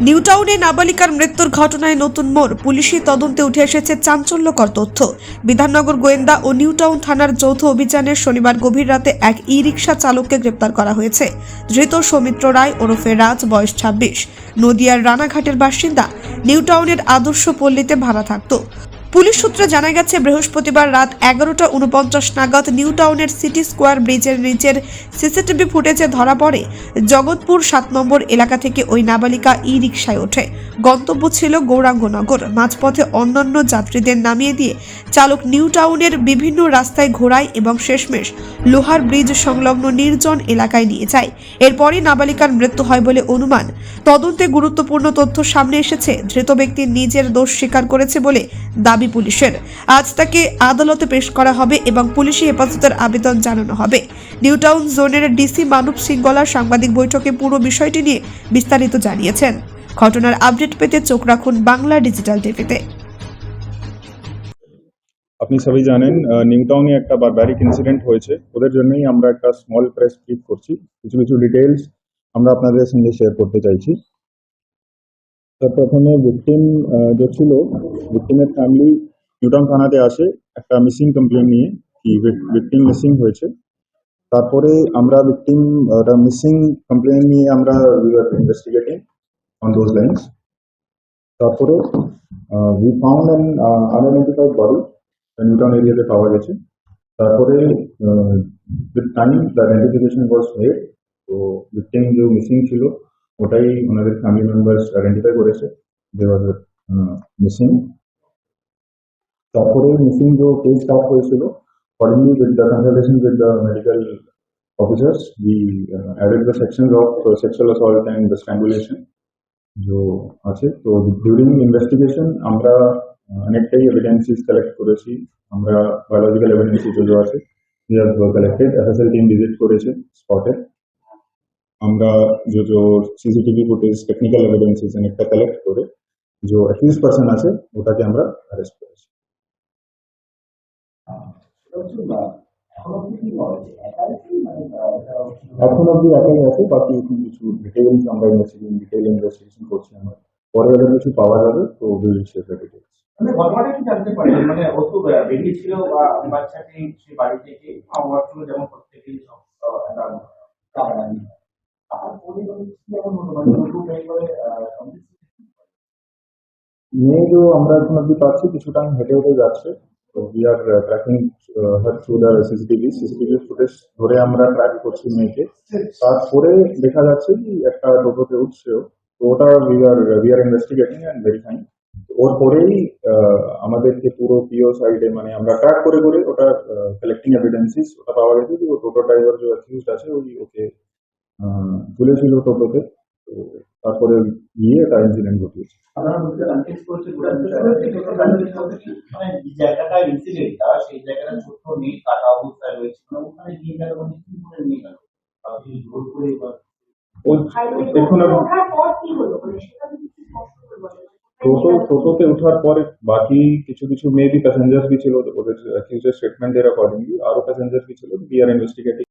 নিউটাউনে নাবালিকার মৃত্যুর ঘটনায় নতুন মোড়। পুলিশি তদন্তে উঠে এসেছে চাঞ্চল্যকর তথ্য। বিধাননগর গোয়েন্দা ও নিউটাউন থানার যৌথ অভিযানে শনিবার গভীর রাতে এক ই রিকশা চালককে গ্রেপ্তার করা হয়েছে। ধৃত সৌমিত্র রায় ওরফে রাজ, বয়স ছাব্বিশ। নদিয়ার রানাঘাটের বাসিন্দা। নিউটাউনের আদর্শ পল্লীতে ভাড়া থাকতো। পুলিশ সূত্রে জানা গেছে, বৃহস্পতিবার রাত এগারোটা উনপঞ্চাশ নাগাদ নিউ টাউনের সিটি স্কোয়ার ব্রিজের নিচের সিসিটিভি ফুটেজে ধরা পড়ে জগৎপুর সাত নম্বর এলাকা থেকে ওই নাবালিকা ই রিকশায় ওঠে। গন্তব্য ছিল গৌরাঙ্গনগর। মাঝপথে অন্যান্য যাত্রীদের নামিয়ে দিয়ে চালক নিউ টাউনের বিভিন্ন রাস্তায় ঘোরায় এবং শেষমেশ লোহার ব্রিজ সংলগ্ন নির্জন এলাকায় নিয়ে যায়। এরপরই নাবালিকার মৃত্যু হয় বলে অনুমান। তদন্তে গুরুত্বপূর্ণ তথ্য সামনে এসেছে। ধৃত ব্যক্তি নিজের দোষ স্বীকার করেছে বলে দাবি পুলিশের। আজ তাকে আদালতে পেশ করা হবে এবং পুলিশি হেফাজতের আবেদন জানানো হবে। নিউটাউন জোনের ডিসি মানব সিংগলা সাংবাদিক বৈঠকে পুরো বিষয়টি নিয়ে বিস্তারিত জানিয়েছেন। ঘটনার আপডেট পেতে চোখ রাখুন বাংলা ডিজিটাল টিভিতে। আপনি সবাই জানেন নিউ টাউনে একটা বারবারিক ইনসিডেন্ট হয়েছে। ওদের জন্যই আমরা একটা স্মল প্রেস ক্লিপ করছি। কিছু কিছু ডিটেলস আমরা আপনাদের সঙ্গে শেয়ার করতে চাইছি। প্রথমে ভিকটিম যে ছিল ভিকটিমের ফ্যামিলি নিউটাউন থানাতে আসে একটা মিসিং কমপ্লেন নিয়ে, কি ভিকটিম মিসিং হয়েছে। তারপরে আমরা ভিকটিম মিসিং কমপ্লেন নিয়ে আমরা ইনভেস্টিগেটিং অন দোজ লাইন্স তারপরে we found an unidentified body New Town এরিয়াতে পাওয়া গেছে। তারপরে with time the identification was made তো ভিকটিম যে মিসিং ছিল ওটাই ওনাদের ফ্যামিলি মেম্বার্স আইডেন্টিফাই করেছে যে ওয়াজ মিসিং তারপরে মিসিং যে কেস স্টার্ট হয়েছিল accordingly with the consultation with the medical officers we uh, added the sections of uh, sexual assault and the strangulation जो আছে তো ডিউরিং ইনভেস্টিগেশন আমরা আহ, অনেকটাই এভিডেন্সিস কালেক্ট করেছি আমরা বায়োলজিক্যাল এভিডেন্সিস যে আছে we have collected FSL team visit করেছে স্পটে আমরা যে যে সিসিটিভি ফুটেজ টেকনিক্যাল এভিডেন্সিস অনেকটা কালেক্ট করে যে অ্যাকিউজ পার্সন আছে, ওটাকে আমরা অ্যারেস্ট করেছি। এখন অব্দি একাই আছে, বাকি এখন কিছু ডিটেলস আমরা ইনভেস্টিগেশন ডিটেল ইনভেস্টিগেশন করছি আমরা। পরে আরও কিছু পাওয়া যাবে, তো উইল শেয়ার দ্য ডিটেলস মানে ঘটনাটা কি জানতে পারি? মানে ও তো বেরিয়েছিল বা বাচ্চাকে সে বাড়ি থেকে আমার যেমন প্রত্যেকেই আহ, একটা কাহানি আর পরিবার কি এমন হলো মানে দুটো পরিবারে মেয়ে যে আমরা এখন অব্দি পাচ্ছি কিছু টাইম হেঁটে হেঁটে যাচ্ছে তো we are tracking her through the CCTV CCTV footage ধরে আমরা ট্র্যাক করছি মেয়েকে। তারপরে দেখা যাচ্ছে কি একটা টোটোতে উঠছেও তো ওটা we are we are investigating and verifying ওর পরেই আহ, আমাদেরকে পুরো পিও সাইডে মানে আমরা ট্র্যাক করে করে ওটা কালেক্টিং এভিডেন্সিস ওটা পাওয়া গেছে যে ও টোটো ড্রাইভার যে অ্যাকিউজড আছে ওই ওকে আহ, তুলেছিল টোটোতে তো তারপরে গিয়ে একটা ইনসিডেন্ট ঘটিয়েছে। মানে মানে মানে টোটো টোটোতে ওঠার পরে বাকি কিছু কিছু মেবি প্যাসেঞ্জার বি ছিল ওদের অ্যাকিউজের স্টেটমেন্টের অ্যাকর্ডিংলি আরও প্যাসেঞ্জার বি ছিল বি আর ইনভেস্টিগেটিং